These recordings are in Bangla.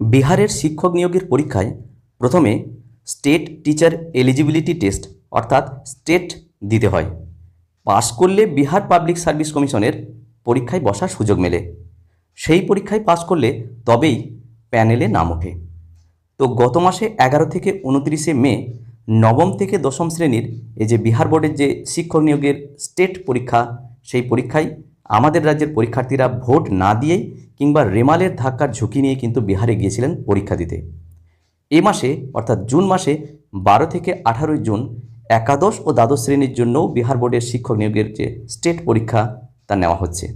বিহারের শিক্ষক নিয়োগের পরীক্ষায় প্রথমে স্টেট টিচার এলিজিবিলিটি টেস্ট, অর্থাৎ স্টেট দিতে হয়। পাশ করলে বিহার পাবলিক সার্ভিস কমিশনের পরীক্ষায় বসার সুযোগ মেলে। সেই পরীক্ষায় পাশ করলে তবেই প্যানেলে নাম ওঠে। তো গত মাসে এগারো থেকে উনত্রিশে মে, নবম থেকে দশম শ্রেণির এই যে বিহার বোর্ডের যে শিক্ষক নিয়োগের স্টেট পরীক্ষা, সেই পরীক্ষায় আমাদের রাজ্যের পরীক্ষার্থীরা ভোট না দিয়েই কিংবা রেমালের ধাক্কার ঝুঁকি নিয়ে কিন্তু বিহারে গিয়েছিলেন পরীক্ষা দিতে। এ মাসে, অর্থাৎ জুন মাসে, বারো থেকে আঠারোই জুন একাদশ ও দ্বাদশ শ্রেণির জন্যও বিহার বোর্ডের শিক্ষক নিয়োগের যে স্টেট পরীক্ষা, তা নেওয়া হচ্ছে।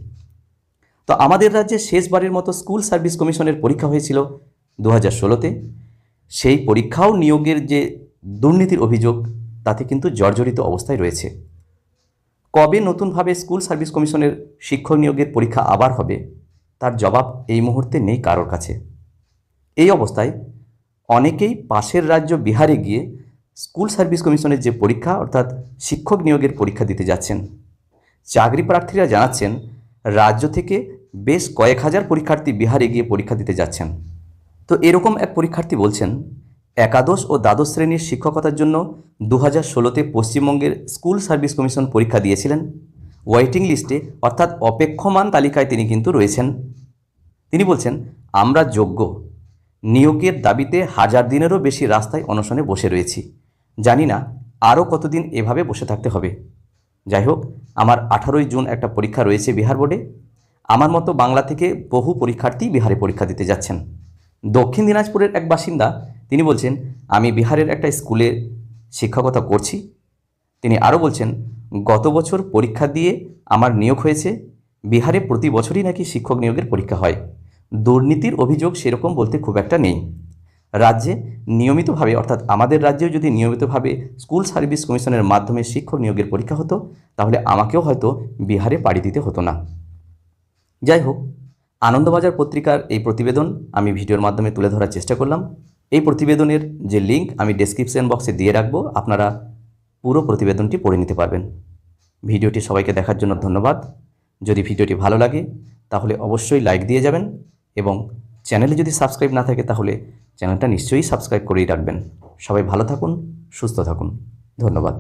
তো আমাদের রাজ্যে শেষবারের মতো স্কুল সার্ভিস কমিশনের পরীক্ষা হয়েছিল দু হাজার ষোলোতে। সেই পরীক্ষাও নিয়োগের যে দুর্নীতির অভিযোগ, তাতে কিন্তু জর্জরিত অবস্থায় রয়েছে। কবে নতুনভাবে স্কুল সার্ভিস কমিশনের শিক্ষক নিয়োগের পরীক্ষা আবার হবে? তার জবাব এই মুহূর্তে নেই কারোর কাছে। এই অবস্থায় অনেকেই পাশের রাজ্য বিহারে গিয়ে স্কুল সার্ভিস কমিশনের যে পরীক্ষা, অর্থাৎ শিক্ষক নিয়োগের পরীক্ষা দিতে যাচ্ছেন। চাকরি প্রার্থীরা জানাচ্ছেন, রাজ্য থেকে বেশ কয়েক হাজার পরীক্ষার্থী বিহারে গিয়ে পরীক্ষা দিতে যাচ্ছেন। তো এরকম এক পরীক্ষার্থী বলছেন একাদশ ও দ্বাদশ শ্রেণির শিক্ষকতার জন্য দু হাজার ষোলোতে পশ্চিমবঙ্গের স্কুল সার্ভিস কমিশন পরীক্ষা দিয়েছিলেন। ওয়েটিং লিস্টে অর্থাৎ অপেক্ষমান তালিকায় তিনি কিন্তু রয়েছেন। তিনি বলছেন, আমরা যোগ্য। নিয়োগের দাবিতে হাজার দিনেরও বেশি রাস্তায় অনশনে বসে রয়েছি। জানি না আরও কতদিন এভাবে বসে থাকতে হবে। যাই হোক, আমার আঠারোই জুন একটা পরীক্ষা রয়েছে বিহার বোর্ডে। আমার মতো বাংলা থেকে বহু পরীক্ষার্থী বিহারে পরীক্ষা দিতে যাচ্ছেন। দক্ষিণ দিনাজপুরের এক বাসিন্দা, তিনি বলছেন, আমি বিহারের একটা স্কুলে শিক্ষকতা করছি। তিনি আরও বলছেন, গত বছর পরীক্ষা দিয়ে আমার নিয়োগ হয়েছে। বিহারে প্রতি বছরই নাকি শিক্ষক নিয়োগের পরীক্ষা হয়। দুর্নীতির অভিযোগ সেরকম বলতে খুব একটা নেই। রাজ্যে নিয়মিতভাবে, অর্থাৎ আমাদের রাজ্যেও যদি নিয়মিতভাবে স্কুল সার্ভিস কমিশনের মাধ্যমে শিক্ষক নিয়োগের পরীক্ষা হতো, তাহলে আমাকেও হয়তো বিহারে পাড়ি দিতে হতো না। যাই হোক আনন্দবাজার পত্রিকার এই প্রতিবেদন আমি ভিডিওর মাধ্যমে তুলে ধরার চেষ্টা করলাম। এই প্রতিবেদনের যে লিঙ্ক আমি ডেসক্রিপশন বক্সে দিয়ে রাখব, আপনারা পুরো প্রতিবেদনটি পড়ে নিতে পারবেন। ভিডিওটি সবাইকে দেখার জন্য ধন্যবাদ। যদি ভিডিওটি ভালো লাগে, তাহলে অবশ্যই লাইক দিয়ে যাবেন এবং চ্যানেলে যদি সাবস্ক্রাইব না থাকে, তাহলে চ্যানেলটা নিশ্চয়ই সাবস্ক্রাইব করেই রাখবেন। সবাই ভালো থাকুন, সুস্থ থাকুন। ধন্যবাদ।